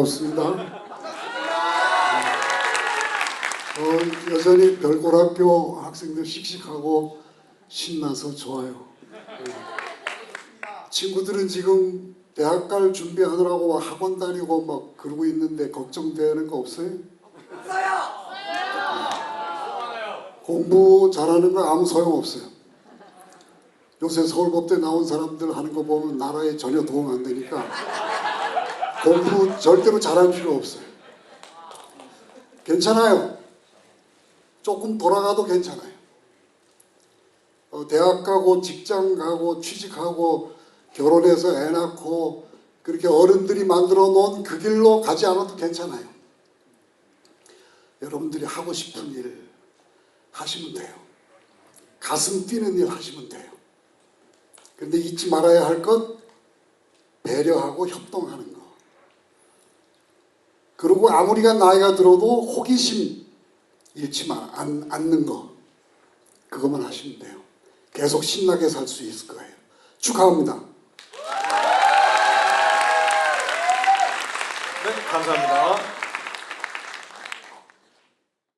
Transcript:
반갑습니다. 어, 여전히 별고등학교 학생들 씩씩하고 신나서 좋아요. 네. 친구들은 지금 대학 갈 준비하느라고 막 학원 다니고 막 그러고 있는데 걱정되는 거 없어요? 공부 잘하는 거 아무 소용 없어요. 요새 서울법대 나온 사람들 하는 거 보면 나라에 전혀 도움 안 되니까 공부 절대로 잘할 필요 없어요. 괜찮아요. 조금 돌아가도 괜찮아요. 어, 대학 가고 직장 가고 취직하고 결혼해서 애 낳고 그렇게 어른들이 만들어 놓은 그 길로 가지 않아도 괜찮아요. 여러분들이 하고 싶은 일 하시면 돼요. 가슴 뛰는 일 하시면 돼요. 그런데 잊지 말아야 할 것 배려하고 협동하는 거. 그리고 아무리가 나이가 들어도 호기심 잃지 마, 안, 않는 거. 그것만 하시면 돼요. 계속 신나게 살 수 있을 거예요. 축하합니다. 네, 감사합니다.